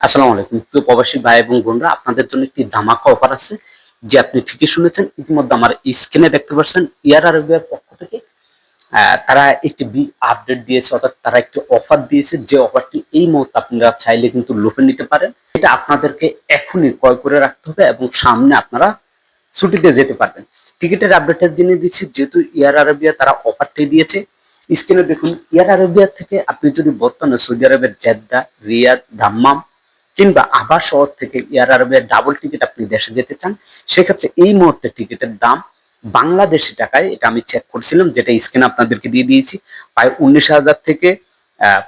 আসসালামু আলাইকুম। প্রিয় প্রবাসী ভাই এবং বোনরা, আপনাদের জন্য একটি ধামাকা অফার আছে, যে আপনি ঠিকই শুনেছেন, ইতিমধ্যে আমার স্ক্রিনে দেখতে পাচ্ছেন ইয়ার আরবিয়ার পক্ষ থেকে। তারা একটি বিগ আপডেট দিয়েছে, অর্থাৎ তারা একটি অফার দিয়েছে, যে অফারটি এই মুহূর্তে আপনারা চাইলে কিন্তু লুফে নিতে পারেন। এটা আপনাদেরকে এখনই ক্রয় করে রাখতে হবে এবং সামনে আপনারা ছুটিতে যেতে পারবেন। টিকিটের আপডেটটা জেনে দিচ্ছি, যেহেতু এয়ার আরবিয়া তারা অফারটি দিয়েছে। স্ক্রিনে দেখুন, এয়ার আরবিয়া থেকে আপনি যদি বর্তমানে সৌদি আরবের জেদ্দা, রিয়াদ, দাম্মাম কিংবা আবার শহর থেকে এয়ার আরবিয়ার ডাবল টিকিট আপনি দেশে যেতে চান, সেক্ষেত্রে এই মুহূর্তে টিকিটের দাম বাংলাদেশি টাকায়, এটা আমি চেক করছিলাম, যেটা স্ক্রিনে আপনাদেরকে দিয়ে দিয়েছি, প্রায় উনিশ হাজার থেকে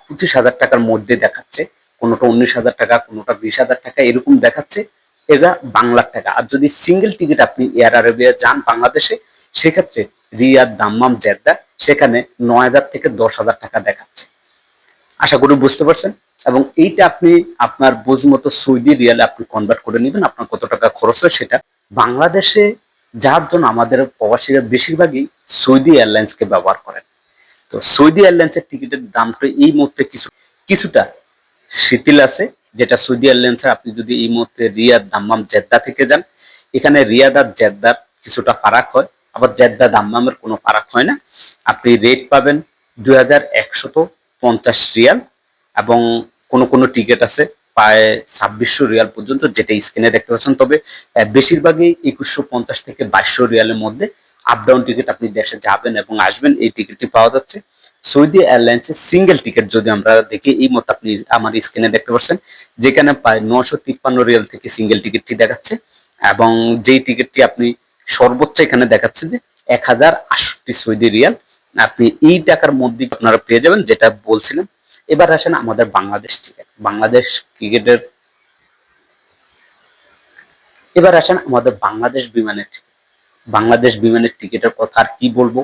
পঁচিশ হাজার টাকার মধ্যে দেখাচ্ছে, কোনোটা উনিশ হাজার টাকা, কোনোটা বিশ হাজার টাকা, এরকম দেখাচ্ছে, এরা বাংলার টাকা। আর যদি সিঙ্গেল টিকিট আপনি এয়ার আরবিয়া যান বাংলাদেশে, সেক্ষেত্রে রিয়াদ, দাম্মাম, জেদ্দা, সেখানে নয় হাজার থেকে দশ হাজার টাকা দেখাচ্ছে। আশা করি বুঝতে পারছেন? এবং এইটা আপনি আপনার বুঝ মতো সৌদি রিয়ালে আপনি কনভার্ট করে নেবেন। আপনার কত টাকা খরচ হয় সেটা বাংলাদেশে যার জন্য আমাদের প্রবাসীরা বেশিরভাগই সৌদি এয়ারলাইন্সকে ব্যবহার করেন। তো সৌদি এয়ারলাইন্সের টিকিটের দামটা এই মুহূর্তে কিছু, কিছুটা শিথিল আছে, যেটা সৌদি এয়ারলাইন্সের আপনি যদি এই মুহূর্তে রিয়াদ দাম্মাম জেদ্দা থেকে যান, এখানে রিয়াদ আর জেদ্দার কিছুটা ফারাক হয়, আবার জেদ্দা দাম্মামের কোনো ফারাক হয় না। আপনি রেট পাবেন দুই রিয়াল এবং কোনো কোনো টিকিট আছে প্রায় ছাব্বিশশো রিয়াল পর্যন্ত যেটা স্ক্রিনে দেখতে পাচ্ছেন। তবে বেশিরভাগই একুশশো পঞ্চাশ থেকে বাইশশো রিয়ালের মধ্যে আপ ডাউন টিকিট আপনি দেশে যাবেন এবং আসবেন, এই টিকিটটি পাওয়া যাচ্ছে। সৌদি এয়ারলাইন্সের সিঙ্গেল টিকিট যদি আমরা দেখি, এই মতো আপনি আমার স্ক্রিনে দেখতে পাচ্ছেন, যেখানে প্রায় নশো তিপ্পান্ন রিয়াল থেকে সিঙ্গেল টিকিটটি দেখাচ্ছে এবং যেই টিকিটটি আপনি সর্বোচ্চ এখানে দেখাচ্ছে যে এক হাজার আটষট্টি সৌদি রিয়াল। আপনি এই টাকার মধ্যে আপনারা পেয়ে যাবেন, যেটা বলছিলাম এবার আসেন আমাদের বাংলাদেশ টিকিট বাংলাদেশ ক্রিকেটের এবার আসেন আমাদের বাংলাদেশ বিমানের বাংলাদেশ বিমানের টিকিটের কথা আর কি বলব?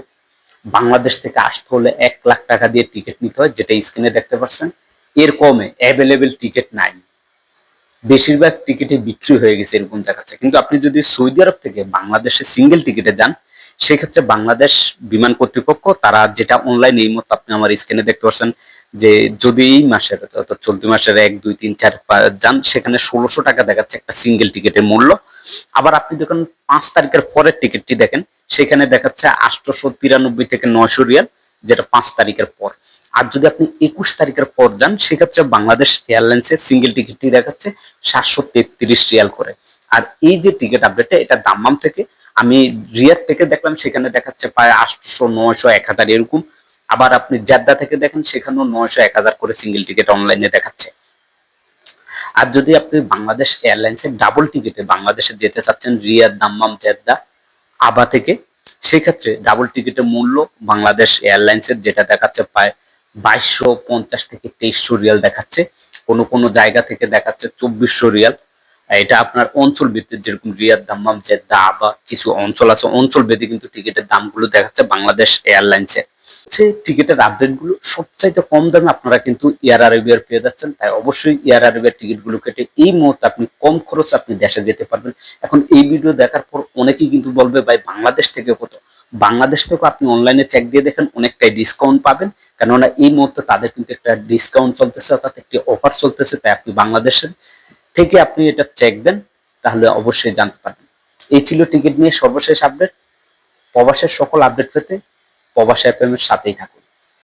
বাংলাদেশ থেকে আসতে হলে এক লাখ টাকা দিয়ে টিকিট নিতে হয়, যেটা স্ক্রিনে দেখতে পাচ্ছেন। এর কমে অ্যাভেলেবেল টিকিট নাই। বেশিরভাগ টিকিটে বিক্রি হয়ে গেছে এরকম দেখাচ্ছে। কিন্তু আপনি যদি সৌদি আরব থেকে বাংলাদেশে সিঙ্গেল টিকিটে যান, সেক্ষেত্রে বাংলাদেশ বিমান কর্তৃপক্ষ, তারা যেটা অনলাইন এই মতো আপনি আমার স্ক্রিনে দেখতে পাচ্ছেন যে যদি এই মাসের, অর্থাৎ চলতি মাসের এক, দুই, তিন, চার যান, সেখানে ষোলোশো টাকা দেখাচ্ছে একটা সিঙ্গেল টিকিটের মূল্য। আবার আপনি দেখুন, পাঁচ তারিখের পরের টিকিটটি দেখেন, সেখানে দেখাচ্ছে আটশোশো তিরানব্বই থেকে নয়শো রিয়াল, যেটা পাঁচ তারিখের পর। আর যদি আপনি একুশ তারিখের পর যান, সেক্ষেত্রে বাংলাদেশ এয়ারলাইন্সের সিঙ্গেল টিকিটটি দেখাচ্ছে সাতশো তেত্রিশ রিয়াল করে। আর এই যে টিকিট আপডেটটা এটা দাম্মাম থেকে, আমি রিয়াদ থেকে দেখলাম, সেখানে দেখাচ্ছে প্রায় আটশো নয়শো, এক হাজার, এরকম আবার আপনি জেদ্দা থেকে দেখেন সেখানেও নয়শো এক হাজার করে সিঙ্গেল টিকিট অনলাইনে দেখাচ্ছে। আর যদি আপনি বাংলাদেশ এয়ারলাইন্সের ডাবল টিকিটে বাংলাদেশে যেতে চাচ্ছেন, রিয়াদ, দাম্মাম, জেদ্দা, আবা থেকে, সেক্ষেত্রে ডাবল টিকিটের মূল্য বাংলাদেশ এয়ারলাইন্সের যেটা দেখাচ্ছে প্রায় বাইশশো পঞ্চাশ থেকে তেইশশো রিয়াল দেখাচ্ছে। কোনো কোনো জায়গা থেকে দেখাচ্ছে চব্বিশশো রিয়াল। এটা আপনার অঞ্চল ভিত্তিক যেরকম রিয়াদ, দাম্মাম, জেদ্দা, আবা, কিছু অঞ্চল আছে। অঞ্চল ভেদে কিন্তু টিকিটের দামগুলো দেখাচ্ছে বাংলাদেশ এয়ারলাইন্সের হচ্ছে টিকিটের আপডেটগুলো সবচাইতে কম দামে আপনারা কিন্তু এয়ার আরবিয়ার পেয়ে যাচ্ছেন। তাই অবশ্যই এয়ার আরবিয়ার টিকিটগুলো কেটে এই মুহূর্তে আপনি কম খরচে আপনি দেশে যেতে পারবেন। এখন এই ভিডিও দেখার পর অনেকেই কিন্তু বলবে, ভাই, বাংলাদেশ থেকে কত? বাংলাদেশ থেকে আপনি অনলাইনে চেক দিয়ে দেখেন, অনেকটাই ডিসকাউন্ট পাবেন। কেননা এই মুহূর্তে তাদের কিন্তু একটা ডিসকাউন্ট চলতেছে, অর্থাৎ একটি অফার চলতেছে, তাই আপনি বাংলাদেশের থেকে আপনি এটা চেক দেন, তাহলে অবশ্যই জানতে পারবেন। এই ছিল টিকিট নিয়ে সর্বশেষ আপডেট প্রবাসের সকল আপডেট পেতে প্রবাস এফএম এর সাথেই থাকুন